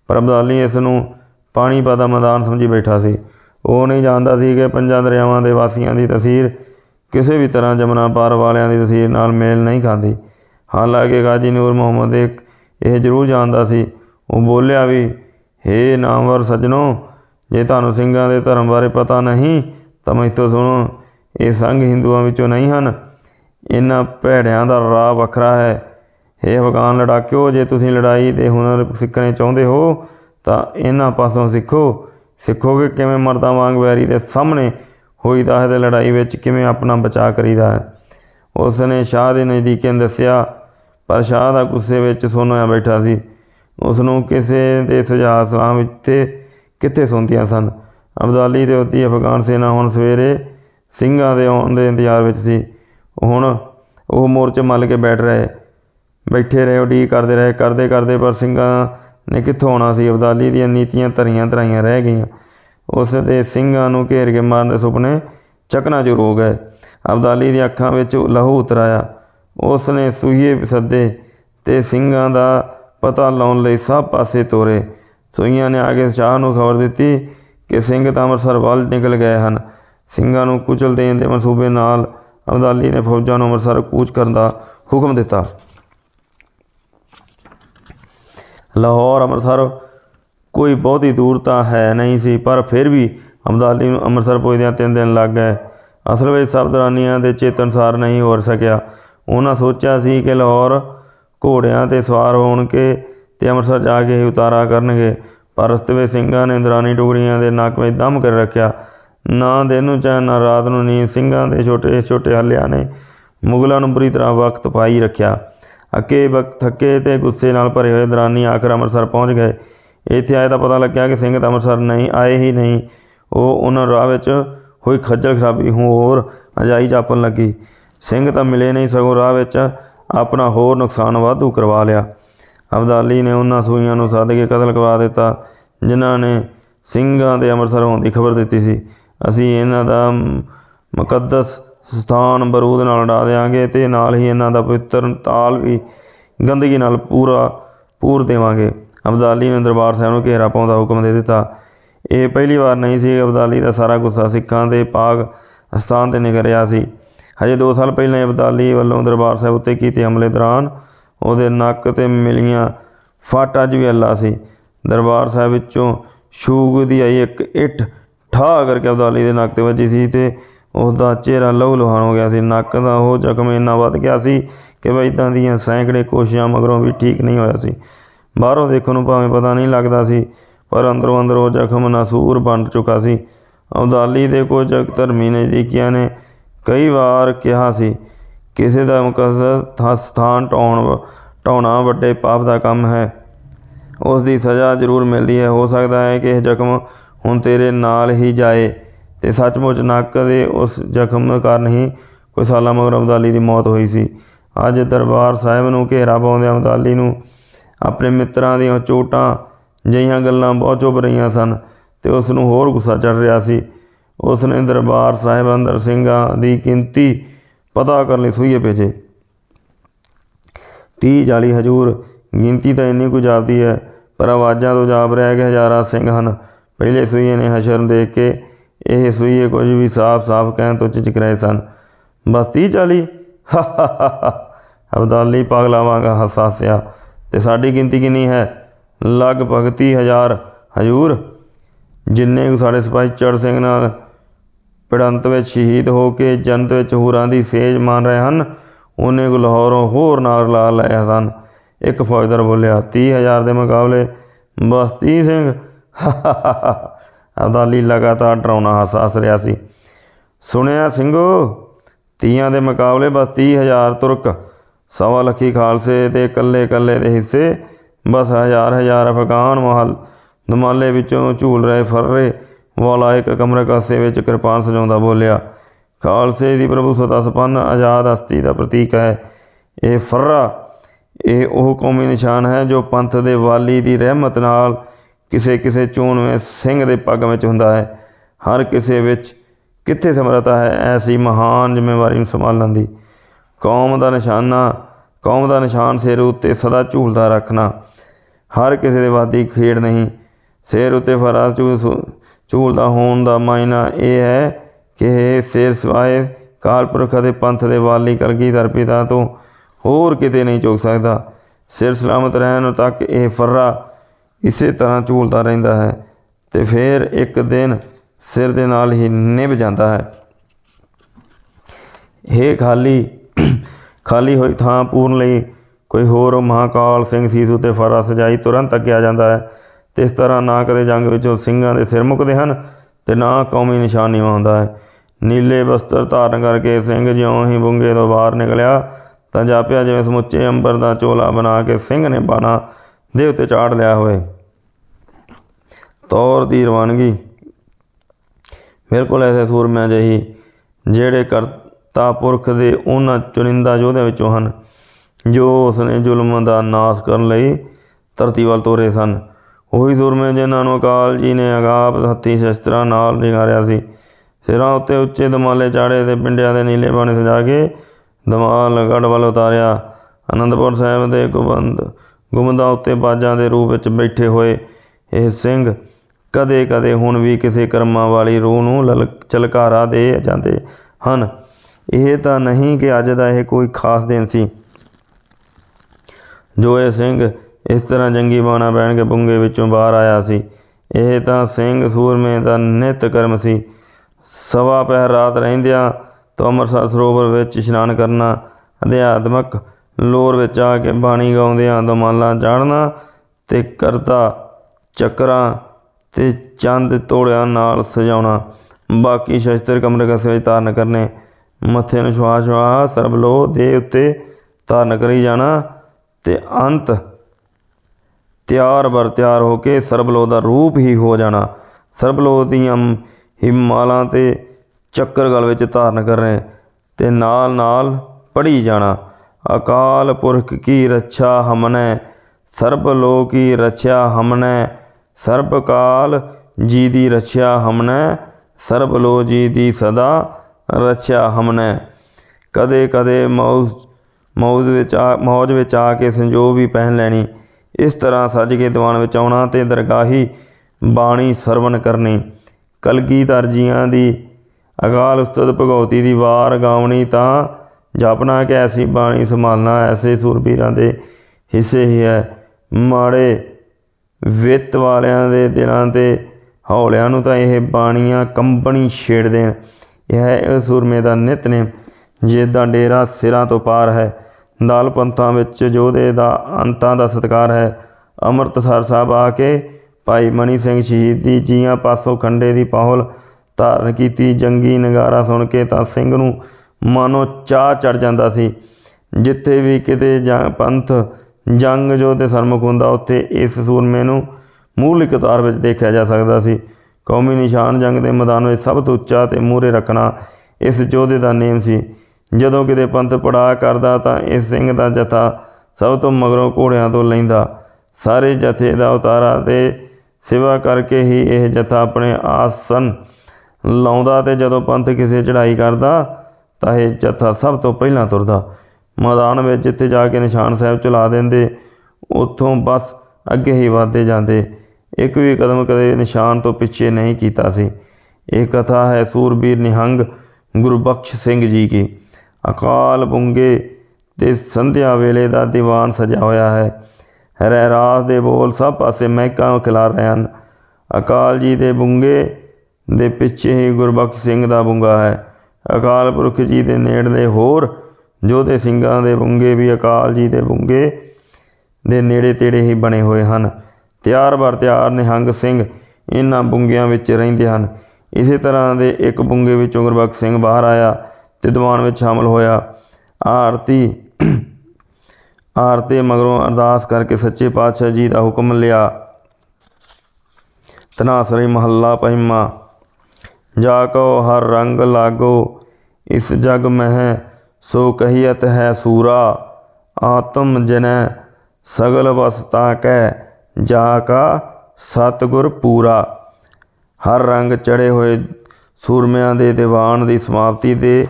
ਪਰ ਅਬਦਾਲੀ ਇਸ ਨੂੰ ਪਾਣੀਪਤ ਦਾ ਮੈਦਾਨ ਸਮਝੀ ਬੈਠਾ ਸੀ। ਉਹ ਨਹੀਂ ਜਾਣਦਾ ਸੀ ਕਿ ਪੰਜਾਂ ਦਰਿਆਵਾਂ ਦੇ ਵਾਸੀਆਂ ਦੀ ਤਸਵੀਰ ਕਿਸੇ ਵੀ ਤਰ੍ਹਾਂ ਜਮਨਾ ਪਾਰ ਵਾਲਿਆਂ ਦੀ ਤਸਵੀਰ ਨਾਲ ਮੇਲ ਨਹੀਂ ਖਾਂਦੀ। ਹਾਲਾਂਕਿ ਗਾਜੀ ਨੂਰ ਮੁਹੰਮਦ ਇੱਕ ਇਹ ਜ਼ਰੂਰ ਜਾਣਦਾ ਸੀ। ਉਹ ਬੋਲਿਆ ਵੀ, ਹੇ ਨਾਮਵਰ ਸੱਜਣੋ, ਜੇ ਤੁਹਾਨੂੰ ਸਿੰਘਾਂ ਦੇ ਧਰਮ ਬਾਰੇ ਪਤਾ ਨਹੀਂ, ਤਾਂ ਮੈਂ ਮੈਥੋਂ ਸੁਣੋ। ਇਹ ਸੰਘ ਹਿੰਦੂਆਂ ਵਿੱਚੋਂ ਨਹੀਂ ਹਨ। ਇਹਨਾਂ ਭੈੜਿਆਂ ਦਾ ਰਾਹ ਵੱਖਰਾ ਹੈ। ਇਹ ਅਫਗਾਨ ਲੜਾਕਿਓ ਜੇ ਤੁਸੀਂ ਲੜਾਈ ਦੇ ਹੁਨਰ ਸਿੱਖਣੇ ਚਾਹੁੰਦੇ ਹੋ, ਤਾਂ ਇਹਨਾਂ ਪਾਸੋਂ ਸਿੱਖੋ। ਸਿੱਖੋਗੇ ਕਿਵੇਂ ਮਰਦਾਂ ਵਾਂਗ ਵੈਰੀ ਦੇ ਸਾਹਮਣੇ ਹੋਈਦਾ ਹੈ ਤੇ ਲੜਾਈ ਵਿੱਚ ਕਿਵੇਂ ਆਪਣਾ ਬਚਾਅ ਕਰੀਦਾ ਹੈ? ਉਸ ਨੇ ਸ਼ਾਹ ਦੇ ਨਜ਼ਦੀਕਾਂ ਦੱਸਿਆ, ਪਰ ਸ਼ਾਹ ਦਾ ਗੁੱਸੇ ਵਿੱਚ ਸੁਣਿਆ ਬੈਠਾ ਸੀ। ਉਸ ਨੂੰ ਕਿਸੇ ਦੇ ਸੁਝਾਅ ਸਲਾਮ ਉੱਤੇ ਕਿੱਥੇ ਸੁਣਦੀਆਂ ਸਨ? ਅਬਦਾਲੀ ਦੇ ਉਹਦੀ ਅਫਗਾਨ ਸੈਨਾ ਹੁਣ ਸਵੇਰੇ ਸਿੰਘਾਂ ਦੇ ਆਉਣ ਦੇ ਇੰਤਜ਼ਾਰ ਵਿੱਚ ਸੀ। ਹੁਣ ਉਹ ਮੋਰਚੇ ਮੱਲ ਕੇ ਬੈਠ ਰਹੇ। ਬੈਠੇ ਰਹੇ, ਉਡੀਕ ਕਰਦੇ ਰਹੇ, ਕਰਦੇ ਕਰਦੇ ਪਰ ਸਿੰਘਾਂ ਨੇ ਕਿੱਥੋਂ ਆਉਣਾ ਸੀ? ਅਬਦਾਲੀ ਦੀਆਂ ਨੀਤੀਆਂ ਧਰੀਆਂ ਧਰਾਈਆਂ ਰਹਿ ਗਈਆਂ। ਉਸ ਦੇ ਸਿੰਘਾਂ ਨੂੰ ਘੇਰ ਕੇ ਮਾਰਨ ਦੇ ਸੁਪਨੇ ਚਕਨਾਚੂਰ ਹੋ ਗਏ। ਅਬਦਾਲੀ ਦੀਆਂ ਅੱਖਾਂ ਵਿੱਚ ਲਹੂ ਉਤਰ ਆਇਆ ਉਸ ਨੇ ਸੂਈਏ ਸੱਦੇ ਤੇ ਸਿੰਘਾਂ ਦਾ ਪਤਾ ਲਾਉਣ ਲਈ ਸਭ ਪਾਸੇ ਤੋਰੇ। ਸੂਈਆਂ ਨੇ ਆ ਕੇ ਸ਼ਾਹ ਨੂੰ ਖਬਰ ਦਿੱਤੀ ਕਿ ਸਿੰਘ ਤਾਂ ਅੰਮ੍ਰਿਤਸਰ ਵੱਲ ਨਿਕਲ ਗਏ ਹਨ। ਸਿੰਘਾਂ ਨੂੰ ਕੁਚਲ ਦੇਣ ਦੇ ਮਨਸੂਬੇ ਨਾਲ ਅਬਦਾਲੀ ਨੇ ਫੌਜਾਂ ਨੂੰ ਅੰਮ੍ਰਿਤਸਰ ਕੂਚ ਕਰਨ ਦਾ ਹੁਕਮ ਦਿੱਤਾ। ਲਾਹੌਰ, ਅੰਮ੍ਰਿਤਸਰ ਕੋਈ ਬਹੁਤੀ ਦੂਰ ਤਾਂ ਹੈ ਨਹੀਂ ਸੀ, ਪਰ ਫਿਰ ਵੀ ਅਬਦਾਲੀ ਨੂੰ ਅੰਮ੍ਰਿਤਸਰ ਪਹੁੰਚਦਿਆਂ ਤਿੰਨ ਦਿਨ ਲੱਗ ਗਏ। ਅਸਲ ਵਿੱਚ ਸਭ ਦਰਾਨੀਆਂ ਦੇ ਚੇਤ ਅਨੁਸਾਰ ਨਹੀਂ ਹੋ ਸਕਿਆ। ਉਹਨਾਂ ਸੋਚਿਆ ਸੀ ਕਿ ਲਾਹੌਰ ਘੋੜਿਆਂ ਤੇ ਸਵਾਰ ਹੋਣਗੇ ਤੇ ਅੰਮ੍ਰਿਤਸਰ ਜਾ ਕੇ ਹੀ ਉਤਾਰਾ ਕਰਨਗੇ, ਪਰ ਰਸਤੇ ਵਿੱਚ ਸਿੰਘਾਂ ਨੇ ਦਰਾਨੀ ਟੁਕੜੀਆਂ ਦੇ ਨੱਕ ਵਿੱਚ ਦਮ ਕਰ ਰੱਖਿਆ। ਨਾ ਦਿਨ ਨੂੰ ਚੈਨ, ਨਾ ਰਾਤ ਨੂੰ ਨੀਂਦ, ਸਿੰਘਾਂ ਦੇ ਛੋਟੇ ਛੋਟੇ ਹੱਲਿਆਂ ਨੇ ਮੁਗਲਾਂ ਨੂੰ ਬੁਰੀ ਤਰ੍ਹਾਂ ਵਕਤ ਪਾਈ ਰੱਖਿਆ। ਅੱਕੇ ਵਕਤ ਥੱਕੇ ਤੇ ਗੁੱਸੇ ਨਾਲ ਭਰੇ ਹੋਏ ਦਰਾਨੀ ਆਖਰ ਅੰਮ੍ਰਿਤਸਰ ਪਹੁੰਚ ਗਏ। ਇੱਥੇ ਆਏ ਤਾਂ ਪਤਾ ਲੱਗਿਆ ਕਿ ਸਿੰਘ ਤਾਂ ਅੰਮ੍ਰਿਤਸਰ ਨਹੀਂ, ਆਏ ਹੀ ਨਹੀਂ। ਉਹ ਉਹਨਾਂ ਰਾਹ ਵਿੱਚ ਹੋਈ ਖੱਜਲ ਖਰਾਬੀ ਹੋਰ ਅਜਾਈ ਜਾਪਣ ਲੱਗੀ। ਸਿੰਘ ਤਾਂ ਮਿਲੇ ਨਹੀਂ ਸਗੋਂ ਰਾਹ ਵਿੱਚ ਆਪਣਾ ਹੋਰ ਨੁਕਸਾਨ ਵਾਧੂ ਕਰਵਾ ਲਿਆ। ਅਬਦਾਲੀ ਨੇ ਉਹਨਾਂ ਸੂਈਆਂ ਨੂੰ ਸੱਦ ਕੇ ਕਤਲ ਕਰਵਾ ਦਿੱਤਾ, ਜਿਨ੍ਹਾਂ ਨੇ ਸਿੰਘਾਂ ਦੇ ਅੰਮ੍ਰਿਤਸਰ ਹੋਣ ਦੀ ਖਬਰ ਦਿੱਤੀ ਸੀ। ਅਸੀਂ ਇਹਨਾਂ ਦਾ ਮੁਕੱਦਸ ਸਥਾਨ ਬਰੂਦ ਨਾਲ ਉਡਾ ਦੇਵਾਂਗੇ ਤੇ ਨਾਲ ਹੀ ਇਹਨਾਂ ਦਾ ਪਵਿੱਤਰ ਤਾਲ ਵੀ ਗੰਦਗੀ ਨਾਲ ਪੂਰਾ ਪੂਰ ਦੇਵਾਂਗੇ। ਅਬਦਾਲੀ ਨੇ ਦਰਬਾਰ ਸਾਹਿਬ ਨੂੰ ਘੇਰਾ ਪਾਉਣ ਦਾ ਹੁਕਮ ਦੇ ਦਿੱਤਾ। ਇਹ ਪਹਿਲੀ ਵਾਰ ਨਹੀਂ ਸੀ ਅਬਦਾਲੀ ਦਾ ਸਾਰਾ ਗੁੱਸਾ ਸਿੱਖਾਂ ਦੇ ਪਾਗ ਅਸਥਾਨ ਤੇ ਨਿਕਲਿਆ ਸੀ। ਹਜੇ 2 ਸਾਲ ਪਹਿਲਾਂ ਅਬਦਾਲੀ ਵੱਲੋਂ ਦਰਬਾਰ ਸਾਹਿਬ ਉੱਤੇ ਕੀਤੇ ਹਮਲੇ ਦੌਰਾਨ ਉਹਦੇ ਨੱਕ ਤੇ ਮਿਲੀਆਂ ਫੱਟ ਅੱਜ ਵੀ ਅੱਲਾ ਸੀ। ਦਰਬਾਰ ਸਾਹਿਬ ਵਿੱਚੋਂ ਸ਼ੂਗ ਦੀ ਆਈ ਇੱਕ ਇੱਟ ਠਾ ਕਰਕੇ ਅਬਦਾਲੀ ਦੇ ਨੱਕ ਤੇ ਵੱਜੀ ਸੀ ਤੇ ਉਹਦਾ ਚਿਹਰਾ ਲਹੂ ਲੁਹਾਨ ਹੋ ਗਿਆ ਸੀ, ਨੱਕ ਦਾ ਉਹ ਜ਼ਖਮ ਇੰਨਾ ਵੱਧ ਗਿਆ ਸੀ ਕਿ ਵੈਦਾਂ ਦੀਆਂ ਸੈਂਕੜੇ ਕੋਸ਼ਿਸ਼ਾਂ ਮਗਰੋਂ ਵੀ ਠੀਕ ਨਹੀਂ ਹੋਇਆ ਸੀ। ਬਾਹਰੋਂ ਦੇਖਣ ਨੂੰ ਭਾਵੇਂ ਪਤਾ ਨਹੀਂ ਲੱਗਦਾ ਸੀ, ਪਰ ਅੰਦਰੋਂ ਅੰਦਰ ਉਹ ਜ਼ਖਮ ਨਾਸੂਰ ਬਣ ਚੁੱਕਾ ਸੀ। ਅਬਦਾਲੀ ਦੇ ਕੁਝ ਧਰਮੀ ਨਜ਼ਦੀਕੀਆਂ ਨੇ ਕਈ ਵਾਰ ਕਿਹਾ ਸੀ, ਕਿਸੇ ਦਾ ਮੁਕੱਦਸ ਸਥਾਨ ਢਾਉਣ ਢਾਉਣਾ ਵੱਡੇ ਪਾਪ ਦਾ ਕੰਮ ਹੈ। ਉਸ ਦੀ ਸਜ਼ਾ ਜ਼ਰੂਰ ਮਿਲਦੀ ਹੈ। ਹੋ ਸਕਦਾ ਹੈ ਕਿ ਇਹ ਜ਼ਖਮ ਹੁਣ ਤੇਰੇ ਨਾਲ ਹੀ ਜਾਏ। ਤੇ ਸੱਚਮੁੱਚ ਨੱਕ ਦੇ ਉਸ ਜ਼ਖਮ ਕਾਰਨ ਹੀ ਕੋਈ ਸਾਲਾਂ ਮਗਰੋਂ ਅਬਦਾਲੀ ਦੀ ਮੌਤ ਹੋਈ ਸੀ। ਅੱਜ ਦਰਬਾਰ ਸਾਹਿਬ ਨੂੰ ਘੇਰਾ ਪਾਉਂਦਿਆਂ ਅਬਦਾਲੀ ਨੂੰ ਆਪਣੇ ਮਿੱਤਰਾਂ ਦੀਆਂ ਚੋਟਾਂ ਜਿਹੀਆਂ ਗੱਲਾਂ ਬਹੁਤ ਚੁੱਭ ਰਹੀਆਂ ਸਨ ਤੇ ਉਸ ਨੂੰ ਹੋਰ ਗੁੱਸਾ ਚੜ ਰਿਹਾ ਸੀ। ਉਸ ਨੇ ਦਰਬਾਰ ਸਾਹਿਬ ਅੰਦਰ ਸਿੰਘਾਂ ਦੀ ਗਿਣਤੀ ਪਤਾ ਕਰਨ ਲਈ ਸੂਈਏ ਭੇਜੇ। ਤੀਹ ਚਾਲੀ ਹਜੂਰ, ਗਿਣਤੀ ਤਾਂ ਇੰਨੀ ਕੁ ਜਾਪਦੀ ਹੈ, ਪਰ ਆਵਾਜ਼ਾਂ ਤੋਂ ਜਾਪ ਰਿਹਾ ਕਿ ਹਜ਼ਾਰਾਂ ਸਿੰਘ ਹਨ। ਪਹਿਲੇ ਸੂਈਏ ਨੇ ਹਸ਼ਰ ਦੇਖ ਕੇ ਇਹ ਸੂਈਏ ਕੁਝ ਵੀ ਸਾਫ਼-ਸਾਫ਼ ਕਹਿਣ ਤੋਂ ਝਿਜਕ ਰਹੇ ਸਨ। ਬਸ ਤੀਹ ਚਾਲੀ? ਅਬਦਾਲੀ ਪਾਗਲਾਵਾਂਗਾ ਵਾਂਗਾ ਹੱਸਿਆ ਤੇ ਸਾਡੀ ਗਿਣਤੀ ਕਿੰਨੀ ਹੈ? ਲਗਭਗ ਤੀਹ ਹਜ਼ਾਰ। ਹਜੂਰ, ਜਿੰਨੇ ਸਾਡੇ ਸਿਪਾਹੀ ਚੜ ਸਿੰਘ ਨਾਲ ਪਿੜੰਤ ਵਿੱਚ ਸ਼ਹੀਦ ਹੋ ਕੇ ਜੰਨਤ ਵਿੱਚ ਹੋਰਾਂ ਦੀ ਸੇਜ ਮਾਣ ਰਹੇ ਹਨ, ਉਹਨੇ ਕੁ ਲਾਹੌਰੋਂ ਹੋਰ ਨਾਲ ਲਾ ਲਏ ਸਨ। ਇੱਕ ਫੌਜਦਾਰ ਬੋਲਿਆ, ਤੀਹ ਹਜ਼ਾਰ ਦੇ ਮੁਕਾਬਲੇ? ਬਸ ਤੀਹ ਸਿੰਘ? ਅਬਦਾਲੀ ਲਗਾਤਾਰ ਡਰਾਉਣਾ ਹੱਸ ਹੱਸ ਰਿਹਾ ਸੀ। ਸੁਣਿਆ ਸਿੰਘੋ, ਤੀਆਂ ਦੇ ਮੁਕਾਬਲੇ ਬਸ ਤੀਹ ਹਜ਼ਾਰ ਤੁਰਕ, ਸਵਾ ਲੱਖੀ ਖਾਲਸੇ ਤੇ ਇਕੱਲੇ ਇਕੱਲੇ ਦੇ ਹਿੱਸੇ, ਬਸ ਹਜ਼ਾਰ ਹਜ਼ਾਰ ਅਫਗਾਨ ਮਹਲ ਦਮਾਲੇ ਵਿੱਚੋਂ ਝੂਲ ਰਹੇ ਫਰਰੇ, ਵਾਲਾ ਇੱਕ ਕਮਰੇ ਕਾਸੇ ਵਿੱਚ ਕਿਰਪਾਨ ਸਜਾਉਂਦਾ ਬੋਲਿਆ, ਖਾਲਸੇ ਦੀ ਪ੍ਰਭੂ ਸਦਾ ਸੰਪੰਨ, ਆਜ਼ਾਦ ਹਸਤੀ ਦਾ ਪ੍ਰਤੀਕ ਹੈ। ਇਹ ਫਰਰਾ, ਇਹ ਉਹ ਕੌਮੀ ਨਿਸ਼ਾਨ ਹੈ ਜੋ ਪੰਥ ਦੇ ਵਾਲੀ ਦੀ ਰਹਿਮਤ ਨਾਲ ਕਿਸੇ ਕਿਸੇ ਚੋਣਵੇਂ ਸਿੰਘ ਦੇ ਪੱਗ ਵਿੱਚ ਹੁੰਦਾ ਹੈ, ਹਰ ਕਿਸੇ ਵਿੱਚ ਕਿੱਥੇ ਸਮਰੱਥਾ ਹੈ, ਐਸੀ ਮਹਾਨ ਜ਼ਿੰਮੇਵਾਰੀ ਨੂੰ ਸੰਭਾਲਣ ਦੀ। ਕੌਮ ਦਾ ਨਿਸ਼ਾਨਾ, ਕੌਮ ਦਾ ਨਿਸ਼ਾਨ ਸਿਰ ਉੱਤੇ ਸਦਾ ਝੂਲਦਾ ਰੱਖਣਾ। ਹਰ ਕਿਸੇ ਦੇ ਵਾਦੀ ਖੇਡ ਨਹੀਂ, ਸਿਰ ਉੱਤੇ ਫਰਾ ਝੂ- ਝੂਲਦਾ ਹੋਣ ਦਾ ਮਾਇਨਾ ਇਹ ਹੈ ਕਿ ਇਹ ਸਿਰ ਸਿਵਾਏ ਕਾਲਪੁਰਖ ਅਤੇ ਪੰਥ ਦੇ ਵਾਲੀ ਕਲਗੀਧਰ ਪਿਤਾ ਤੋਂ ਹੋਰ ਕਿਤੇ ਨਹੀਂ ਚੁੱਕ ਸਕਦਾ। ਸਿਰ ਸਲਾਮਤ ਰਹਿਣ ਤੱਕ ਇਹ ਫਰਰਾ ਇਸੇ ਤਰ੍ਹਾਂ ਝੂਲਦਾ ਰਹਿੰਦਾ ਹੈ ਤੇ ਫਿਰ ਇੱਕ ਦਿਨ ਸਿਰ ਦੇ ਨਾਲ ਹੀ ਨਿਭ ਜਾਂਦਾ ਹੈ। ਇਹ ਖਾਲੀ ਖਾਲੀ ਹੋਈ ਥਾਂ ਪੂਰਨ ਲਈ ਕੋਈ ਹੋਰ ਮਹਾਕਾਲ ਸਿੰਘ ਸੀਸ ਉੱਤੇ ਫਰਾ ਸਜਾਈ ਤੁਰੰਤ ਅੱਗੇ ਆ ਜਾਂਦਾ ਹੈ। ਤੇ ਇਸ ਤਰ੍ਹਾਂ ਨਾ ਕਦੇ ਜੰਗ ਵਿੱਚੋਂ ਸਿੰਘਾਂ ਦੇ ਸਿਰ ਮੁੱਕਦੇ ਹਨ ਤੇ ਨਾ ਕੌਮੀ ਨਿਸ਼ਾਨੀ ਨਹੀਂ ਹੈ। ਨੀਲੇ ਵਸਤਰ ਧਾਰਨ ਕਰਕੇ ਸਿੰਘ ਜਿਉਂ ਹੀ ਬੁੰਗੇ ਤੋਂ ਬਾਹਰ ਨਿਕਲਿਆ, ਤਾਂ ਜਾਪਿਆ ਜਿਵੇਂ ਸਮੁੱਚੇ ਅੰਬਰ ਦਾ ਚੋਲਾ ਬਣਾ ਕੇ ਸਿੰਘ ਨੇ ਬਾਣਾ ਦੇ ਉੱਤੇ ਚਾੜ ਲਿਆ ਹੋਵੇ। ਤੌਰ ਦੀ ਰਵਾਨਗੀ। ਬਿਲਕੁਲ ਐਸੇ ਸੂਰਮਿਆਂ ਜਿਹੀ ਜਿਹੜੇ ਕਰਤਾ ਪੁਰਖ ਦੇ ਉਹਨਾਂ ਚੁਣਿੰਦਾ ਯੋਧਿਆਂ ਵਿੱਚੋਂ ਹਨ, ਜੋ ਉਸਨੇ ਜ਼ੁਲਮ ਦਾ ਨਾਸ਼ ਕਰਨ ਲਈ ਧਰਤੀ ਵੱਲ ਤੋਰੇ ਸਨ। ਉਹੀ ਸੂਰਮੇ ਜਿਨ੍ਹਾਂ ਨੂੰ ਅਕਾਲ ਜੀ ਨੇ ਅਗਾਪ ਹੱਥੀ ਸ਼ਸਤਰਾਂ ਨਾਲ ਨਿਗਾਰਿਆ ਸੀ। ਸਿਰਾਂ ਉੱਤੇ ਉੱਚੇ ਦਮਾਲੇ ਚਾੜੇ ਤੇ ਪਿੰਡਿਆਂ ਦੇ ਨੀਲੇ ਬਾਣੇ ਸਜਾ ਕੇ ਦਮਾਲਗੜ੍ਹ ਵੱਲ ਉਤਾਰਿਆ। ਅਨੰਦਪੁਰ ਸਾਹਿਬ ਦੇ ਗੁਬੰਦ ਗੁੰਬਦਾਂ ਉੱਤੇ ਬਾਜਾਂ ਦੇ ਰੂਪ ਵਿੱਚ ਬੈਠੇ ਹੋਏ ਇਹ ਸਿੰਘ ਕਦੇ ਕਦੇ ਹੁਣ ਵੀ ਕਿਸੇ ਕਰਮਾਂ ਵਾਲੀ ਰੂਹ ਨੂੰ ਲਲ, ਚਲਕਾਰਾ ਦੇ ਜਾਂਦੇ ਹਨ। ਇਹ ਤਾਂ ਨਹੀਂ ਕਿ ਅੱਜ ਦਾ ਇਹ ਕੋਈ ਖਾਸ ਦਿਨ ਸੀ। ਜੋ ਇਹ ਸਿੰਘ ਇਸ ਤਰ੍ਹਾਂ ਜੰਗੀ ਬਾਣਾ ਬਹਿਣ ਕੇ ਬੁੰਗੇ ਵਿੱਚੋਂ ਬਾਹਰ ਆਇਆ ਸੀ, ਇਹ ਤਾਂ ਸਿੰਘ ਸੂਰਮੇ ਦਾ ਨਿਤ ਕਰਮ ਸੀ। ਸਵਾ ਪਹਿਰ ਰਾਤ ਰਹਿੰਦਿਆਂ ਤੋਂ ਅੰਮ੍ਰਿਤਸਰ ਸਰੋਵਰ ਵਿੱਚ ਇਸ਼ਨਾਨ ਕਰਨਾ, ਅਧਿਆਤਮਕ ਲੋਰ ਵਿੱਚ ਆ ਕੇ ਬਾਣੀ ਗਾਉਂਦਿਆਂ ਦਮਾਲਾਂ ਚੜ੍ਹਨਾ ਤੇ ਕਰਤਾ ਚੱਕਰਾਂ ਤੇ ਚੰਦ ਤੋੜਿਆਂ ਨਾਲ ਸਜਾਉਣਾ। ਬਾਕੀ ਸ਼ਸਤਰ ਕਮਰੇ ਕਸੇ ਵਿੱਚ ਧਾਰਨ ਕਰਨੇ। ਮੱਥੇ ਨੂੰ ਸ਼ਵਾਸ ਸ਼ਵਾਸ ਸਰਬਲੋ ਦੇ ਉੱਤੇ ਧਾਰਨ ਕਰੀ ਜਾਣਾ ਤੇ ਅੰਤ ਤਿਆਰ ਬਰ ਤਿਆਰ ਹੋ ਕੇ ਸਰਬਲੋ ਦਾ ਰੂਪ ਹੀ ਹੋ ਜਾਣਾ। ਸਰਬਲੋ ਦੀਆਂ ਹਿਮਾਲਾਂ ਤੇ ਚੱਕਰ ਗਲ ਵਿੱਚ ਧਾਰਨ ਕਰਨੇ ਤੇ ਨਾਲ ਨਾਲ ਪੜੀ ਜਾਣਾ। ਅਕਾਲ ਪੁਰਖ ਕੀ ਰੱਛਾ ਹਮਨੇ, ਸਰਬ ਲੋ ਕੀ ਰੱਛਿਆ ਹਮਨੇ ਸਰਬ ਕਾਲ ਜੀ ਦੀ ਰਛਿਆ ਹਮਨੈ ਸਰਬ ਲੋ ਜੀ ਦੀ ਸਦਾ ਰੱਛਿਆ ਹਮਨੈ। ਕਦੇ ਕਦੇ ਮੌਜ ਮੌਜ ਵਿੱਚ ਆ, ਮੌਜ ਵਿੱਚ ਆ ਕੇ ਸੰਜੋਗ ਵੀ ਪਹਿਨ ਲੈਣੀ। ਇਸ ਤਰ੍ਹਾਂ ਸੱਜ ਕੇ ਦੀਵਾਨ ਵਿੱਚ ਆਉਣਾ ਤੇ ਦਰਗਾਹੀ ਬਾਣੀ ਸਰਵਣ ਕਰਨੀ। ਕਲਗੀ ਜੀਆਂ ਦੀ ਅਗਾਲ ਉਸਤਤ ਭਗਉਤੀ ਦੀ ਵਾਰ ਗਾਉਣੀ ਤਾਂ ਜਪਨਾ ਕਿ ਐਸੀ ਬਾਣੀ ਸੰਭਾਲਣਾ, ਐਸੇ ਸੂਰਬੀਰਾਂ ਦੇ ਹਿੱਸੇ ਹੀ ਹੈ। ਮਾੜੇ ਵਿੱਤ ਵਾਲਿਆਂ ਦੇ ਦਿਲਾਂ ਤੇ ਹੌਲਿਆਂ ਨੂੰ ਤਾਂ ਇਹ ਬਾਣੀਆਂ ਕੰਬਣੀ ਛੇੜ ਦੇਣ ਇਹ ਹੈ ਸੂਰਮੇ ਦਾ ਨਿਤਨੇਮ ਜਿੱਦਾਂ ਡੇਰਾ ਸਿਰਾਂ ਤੋਂ ਪਾਰ ਹੈ। ਨਾਲ ਪੰਥਾਂ ਵਿੱਚ ਜੋਧੇ ਦਾ ਅੰਤਾਂ ਦਾ ਸਤਿਕਾਰ ਹੈ। ਅੰਮ੍ਰਿਤਸਰ ਸਾਹਿਬ ਆ ਕੇ ਭਾਈ ਮਣੀ ਸਿੰਘ ਸ਼ਹੀਦੀ ਜੀਆਂ ਪਾਸੋਂ ਖੰਡੇ ਦੀ ਪਾਹਲ ਧਾਰਨ ਕੀਤੀ। ਜੰਗੀ ਨਗਾਰਾ ਸੁਣ ਕੇ ਤਾਂ ਸਿੰਘ ਨੂੰ ਮਾਨੋ ਚਾਹ ਚੜ ਜਾਂਦਾ ਸੀ। ਜਿੱਥੇ ਵੀ ਕਿਤੇ ਜਾਂ ਪੰਥ ਜੰਗ ਜੋ ਜੋਧੇ ਸਰਮੁਖ ਹੁੰਦਾ, ਉੱਥੇ ਇਸ ਸੂਰਮੇ ਨੂੰ ਮੂਲ ਕਤਾਰ ਵਿੱਚ ਦੇਖਿਆ ਜਾ ਸਕਦਾ ਸੀ। ਕੌਮੀ ਨਿਸ਼ਾਨ ਜੰਗ ਦੇ ਮੈਦਾਨ ਵਿੱਚ ਸਭ ਤੋਂ ਉੱਚਾ ਤੇ ਮੂਹਰੇ ਰੱਖਣਾ ਇਸ ਯੋਧੇ ਦਾ ਨੇਮ ਸੀ। ਜਦੋਂ ਕਿਤੇ ਪੰਥ ਪੜਾ ਕਰਦਾ ਤਾਂ ਇਸ ਸਿੰਘ ਦਾ ਜਥਾ ਸਭ ਤੋਂ ਮਗਰੋਂ ਘੋੜਿਆਂ ਤੋਂ ਲੈਂਦਾ। ਸਾਰੇ ਜਥੇ ਦਾ ਉਤਾਰਾ ਤੇ ਸੇਵਾ ਕਰਕੇ ਹੀ ਇਹ ਜਥਾ ਆਪਣੇ ਆਸਨ ਲਾਉਂਦਾ ਤੇ ਜਦੋਂ ਪੰਥ ਕਿਸੇ ਚੜ੍ਹਾਈ ਕਰਦਾ ਤਾਂ ਇਹ ਜਥਾ ਸਭ ਤੋਂ ਪਹਿਲਾਂ ਤੁਰਦਾ। ਮੈਦਾਨ ਵਿੱਚ ਜਿੱਥੇ ਜਾ ਕੇ ਨਿਸ਼ਾਨ ਸਾਹਿਬ ਚਲਾ ਦਿੰਦੇ, ਉੱਥੋਂ ਬਸ ਅੱਗੇ ਹੀ ਵਧਦੇ ਜਾਂਦੇ। ਇੱਕ ਵੀ ਕਦਮ ਕਦੇ ਨਿਸ਼ਾਨ ਤੋਂ ਪਿੱਛੇ ਨਹੀਂ ਕੀਤਾ ਸੀ। ਇਹ ਕਥਾ ਹੈ ਸੂਰਬੀਰ ਨਿਹੰਗ ਗੁਰਬਖਸ਼ ਸਿੰਘ ਜੀ ਕੀ ਅਕਾਲ ਬੁੰਗੇ ਤੇ ਸੰਧਿਆ ਵੇਲੇ ਦਾ ਦੀਵਾਨ ਸਜਾ ਹੋਇਆ ਹੈ। ਰਹਿ ਰਾਸ ਦੇ ਬੋਲ ਸਭ ਪਾਸੇ ਮਹਿਕਾਂ ਖਿਲਾਰ ਰਹੇ ਹਨ। ਅਕਾਲ ਜੀ ਦੇ ਬੁੰਗੇ ਦੇ ਪਿੱਛੇ ਹੀ ਗੁਰਬਖਸ਼ ਸਿੰਘ ਦਾ ਬੁੰਗਾ ਹੈ। ਅਕਾਲ ਪੁਰਖ ਜੀ ਦੇ ਨੇੜਲੇ ਹੋਰ ਜੋਧੇ ਸਿੰਘਾਂ ਦੇ ਬੁੰਗੇ ਵੀ ਅਕਾਲ ਜੀ ਦੇ ਬੁੰਗੇ ਦੇ ਨੇੜੇ ਤੇੜੇ ਹੀ ਬਣੇ ਹੋਏ ਹਨ। ਤਿਆਰ ਬਰ ਤਿਆਰ ਨਿਹੰਗ ਸਿੰਘ ਇਹਨਾਂ ਬੁੰਗਿਆਂ ਵਿੱਚ ਰਹਿੰਦੇ ਹਨ। ਇਸੇ ਤਰ੍ਹਾਂ ਦੇ ਇੱਕ ਬੁੰਗੇ ਵਿੱਚੋਂ ਗੁਰਬਖਸ਼ ਸਿੰਘ ਬਾਹਰ ਆਇਆ ਤੇ ਦੀਵਾਨ ਵਿੱਚ ਸ਼ਾਮਲ ਹੋਇਆ। ਆਰਤੀ [CLEARS THROAT] ਆਰਤੀ ਮਗਰੋਂ ਅਰਦਾਸ ਕਰਕੇ ਸੱਚੇ ਪਾਤਸ਼ਾਹ ਜੀ ਦਾ ਹੁਕਮ ਲਿਆ। ਤਨਾਸਰੀ ਮਹੱਲਾ ਪਹਿਮਾ ਜਾ ਕੋ ਹਰ ਰੰਗ ਲਾਗੋ, ਇਸ ਜਗ ਮਹਿ ਸੋ ਕਹੀਅਤ ਹੈ ਸੂਰਾ, ਆਤਮ ਜਨੈ, ਸਗਲ ਵਸਤਾ ਕੈ ਜਾ ਕਾ ਸਤਗੁਰ ਪੂਰਾ। ਹਰ ਰੰਗ ਚੜੇ ਹੋਏ ਸੂਰਮਿਆਂ ਦੇ ਦੀਵਾਨ ਦੀ ਸਮਾਪਤੀ ਦੇ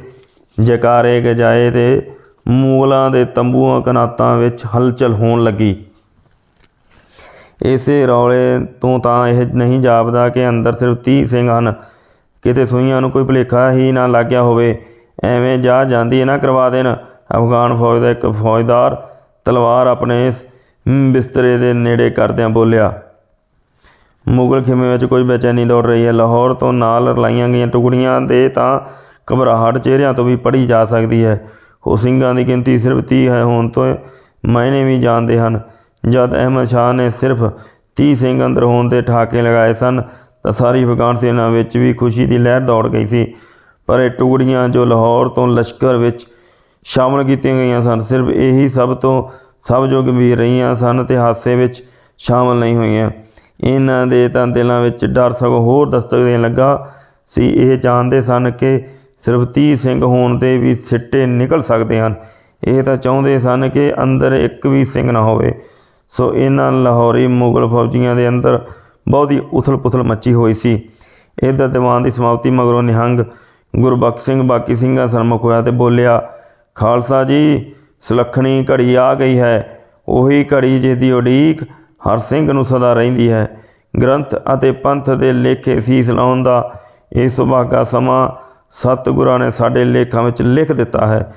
ਜਕਾਰੇ ਗਜਾਏ ਤੇ, ਮੂਲਾਂ ਦੇ ਤੰਬੂਆਂ ਕਨਾਤਾਂ ਵਿੱਚ ਹਲਚਲ ਹੋਣ ਲੱਗੀ। ਇਸੇ ਰੌਲੇ ਤੋਂ ਤਾਂ ਇਹ ਨਹੀਂ ਜਾਪਦਾ ਕਿ ਅੰਦਰ ਸਿਰਫ 30 ਸਿੰਘ ਹਨ। ਕਿਤੇ ਸੂਈਆਂ ਨੂੰ ਕੋਈ ਭੁਲੇਖਾ ਹੀ ਨਾ ਲੱਗਿਆ ਹੋਵੇ। ਐਵੇਂ ਜਾ ਜਾਂਦੀ ਨਾ ਕਰਵਾ ਦੇਣ। ਅਫਗਾਨ ਫੌਜ ਦਾ ਇੱਕ ਫੌਜਦਾਰ ਤਲਵਾਰ ਆਪਣੇ ਬਿਸਤਰੇ ਦੇ ਨੇੜੇ ਕਰਦਿਆਂ ਬੋਲਿਆ, ਮੁਗਲ ਖਿਮੇ ਵਿੱਚ ਕੋਈ ਬੇਚੈਨੀ ਦੌੜ ਰਹੀ ਹੈ। ਲਾਹੌਰ ਤੋਂ ਨਾਲ ਰਲਾਈਆਂ ਗਈਆਂ ਟੁਕੜੀਆਂ ਦੇ ਤਾਂ ਘਬਰਾਹਟ ਚਿਹਰਿਆਂ ਤੋਂ ਵੀ ਪੜੀ ਜਾ ਸਕਦੀ ਹੈ। ਉਹ ਸਿੰਘਾਂ ਦੀ ਗਿਣਤੀ ਸਿਰਫ 30 ਹੈ। ਹੋਣ ਤੋਂ ਮਾਇਨੇ ਵੀ ਜਾਣਦੇ ਹਨ। ਜਦ ਅਹਿਮਦ ਸ਼ਾਹ ਨੇ ਸਿਰਫ 30 ਸਿੰਘ ਅੰਦਰ ਹੋਣ ਦੇ ਠਾਕੇ ਲਗਾਏ ਸਨ, ਤਾਂ ਸਾਰੀ ਅਫਗਾਨ ਸੈਨਾ ਵਿੱਚ ਵੀ ਖੁਸ਼ੀ ਦੀ ਲਹਿਰ ਦੌੜ ਗਈ ਸੀ। ਪਰ ਇਹ ਟੁਕੜੀਆਂ ਜੋ ਲਾਹੌਰ ਤੋਂ ਲਸ਼ਕਰ ਵਿੱਚ ਸ਼ਾਮਲ ਕੀਤੀਆਂ ਗਈਆਂ ਸਨ, ਸਿਰਫ ਇਹੀ ਸਭ ਤੋਂ ਸਭ ਜੋ ਗੰਭੀਰ ਰਹੀਆਂ ਸਨ ਤੇ ਹਾਸੇ ਵਿੱਚ ਸ਼ਾਮਲ ਨਹੀਂ ਹੋਈਆਂ। ਇਹਨਾਂ ਦੇ ਤਾਂ ਦਿਲਾਂ ਵਿੱਚ ਡਰ ਸਗੋਂ ਹੋਰ ਦਸਤਕ ਦੇਣ ਲੱਗਾ ਸੀ। ਇਹ ਜਾਣਦੇ ਸਨ ਕਿ ਸਿਰਫ 30 ਸਿੰਘ ਹੋਣ ਤੇ ਵੀ ਸਿੱਟੇ ਨਿਕਲ ਸਕਦੇ ਹਨ। ਇਹ ਤਾਂ ਚਾਹੁੰਦੇ ਸਨ ਕਿ ਅੰਦਰ ਇੱਕ ਵੀ ਸਿੰਘ ਨਾ ਹੋਵੇ। ਸੋ ਇਹਨਾਂ ਲਾਹੌਰੀ ਮੁਗਲ ਫੌਜੀਆਂ ਦੇ ਅੰਦਰ ਬਹੁਤੀ ਉਥਲ-ਪੁਥਲ ਮੱਚੀ ਹੋਈ ਸੀ। ਇਧਰ ਦੀਵਾਨ ਦੀ ਸਮਾਪਤੀ ਮਗਰੋਂ ਨਿਹੰਗ ਗੁਰਬਖਸ਼ ਸਿੰਘ ਬਾਕੀ ਸਿੰਘਾਂ ਸਨਮੁਖ ਹੋਇਆ ਤੇ ਬੋਲਿਆ, ਖਾਲਸਾ ਜੀ, ਸੁਲੱਖਣੀ ਘੜੀ ਆ ਗਈ ਹੈ। ਉਹੀ ਘੜੀ ਜਿਸ ਦੀ ਉਡੀਕ ਹਰ ਸਿੰਘ ਨੂੰ ਸਦਾ ਰਹਿੰਦੀ ਹੈ। ਗ੍ਰੰਥ ਅਤੇ ਪੰਥ ਦੇ ਲੇਖੇ ਸੀਸ ਲਾਉਣ ਦਾ ਇਹ ਸੁਭਾਗਾ ਸਮਾਂ ਸਤਿਗੁਰਾਂ ਨੇ ਸਾਡੇ ਲੇਖਾਂ ਵਿੱਚ ਲਿਖ ਦਿੱਤਾ ਹੈ।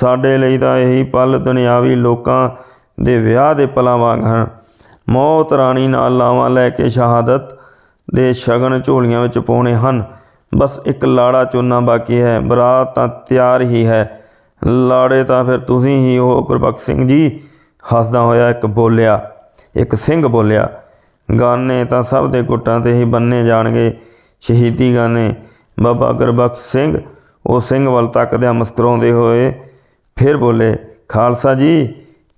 ਸਾਡੇ ਲਈ ਤਾਂ ਇਹੀ ਪਲ ਦੁਨਿਆਵੀ ਲੋਕਾਂ ਦੇ ਵਿਆਹ ਦੇ ਪਲਾਂ ਵਾਂਗ ਹਨ। ਮੌਤ ਰਾਣੀ ਨਾਲ ਲਾਵਾਂ ਲੈ ਕੇ ਸ਼ਹਾਦਤ ਦੇ ਸ਼ਗਨ ਝੋਲੀਆਂ ਵਿੱਚ ਪਾਉਣੇ ਹਨ। ਬਸ ਇੱਕ ਲਾੜਾ ਚੁਣਨਾ ਬਾਕੀ ਹੈ। ਬਰਾਤ ਤਾਂ ਤਿਆਰ ਹੀ ਹੈ। ਲਾੜੇ ਤਾਂ ਫਿਰ ਤੁਸੀਂ ਹੀ ਹੋ, ਗੁਰਬਖਸ਼ ਸਿੰਘ ਜੀ। ਹੱਸਦਾ ਹੋਇਆ ਇੱਕ ਬੋਲਿਆ, ਇੱਕ ਸਿੰਘ ਬੋਲਿਆ, ਗਾਨੇ ਤਾਂ ਸਭ ਦੇ ਗੁੱਟਾਂ ਤੇ ਹੀ ਬੰਨੇ ਜਾਣਗੇ ਸ਼ਹੀਦੀ ਗਾਨੇ। ਬਾਬਾ ਗੁਰਬਖਸ਼ ਸਿੰਘ, ਉਹ ਸਿੰਘ ਵੱਲ ਤੱਕਦਿਆਂ ਮੁਸਕਰਾਉਂਦੇ ਹੋਏ ਫਿਰ ਬੋਲੇ, ਖਾਲਸਾ ਜੀ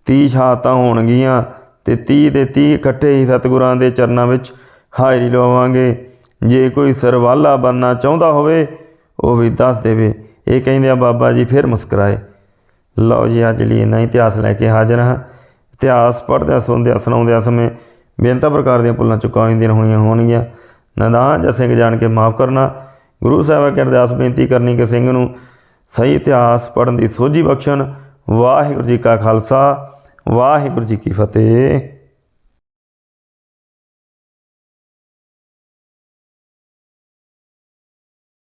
30 ਸ਼ਹਾਦਤਾਂ ਹੋਣਗੀਆਂ ਤੇ 30 ਦੇ 30 ਇਕੱਠੇ ਹੀ ਸਤਿਗੁਰਾਂ ਦੇ ਚਰਨਾਂ ਵਿੱਚ ਹਾਜ਼ਰੀ ਲਵਾਵਾਂਗੇ ਜੇ ਕੋਈ ਸਰਵਾਲਾ ਬਣਨਾ ਚਾਹੁੰਦਾ ਹੋਵੇ, ਉਹ ਵੀ ਦੱਸ ਦੇਵੇ। ਇਹ ਕਹਿੰਦੇ ਆ, ਬਾਬਾ ਜੀ, ਫਿਰ ਮੁਸਕਰਾਏ। ਲਓ ਜੀ, ਅੱਜ ਲਈ ਇੰਨਾ ਹੀ ਇਤਿਹਾਸ ਲੈ ਕੇ ਹਾਜ਼ਰ ਹਾਂ। ਇਤਿਹਾਸ ਪੜ੍ਹਦਿਆਂ, ਸੁਣਦਿਆਂ, ਸੁਣਾਉਂਦਿਆਂ ਸਮੇਂ ਬੇਨਤਾ ਪ੍ਰਕਾਰ ਦੀਆਂ ਭੁੱਲਾਂ ਚੁਕਾ ਜਾਂਦੀਆਂ ਹੋਈਆਂ ਹੋਣਗੀਆਂ। ਨਦਾਨ ਜਾਂ ਸਿੰਘ ਜਾਣ ਕੇ ਮਾਫ ਕਰਨਾ। ਗੁਰੂ ਸਾਹਿਬ ਅੱਗੇ ਅਰਦਾਸ ਬੇਨਤੀ ਕਰਨੀ ਕਿ ਸਿੰਘ ਨੂੰ ਸਹੀ ਇਤਿਹਾਸ ਪੜ੍ਹਨ ਦੀ ਸੋਝੀ ਬਖਸ਼ਣ। ਵਾਹਿਗੁਰੂ ਜੀ ਕਾ ਖਾਲਸਾ, ਵਾਹਿਗੁਰੂ ਜੀ ਕੀ ਫਤਿਹ।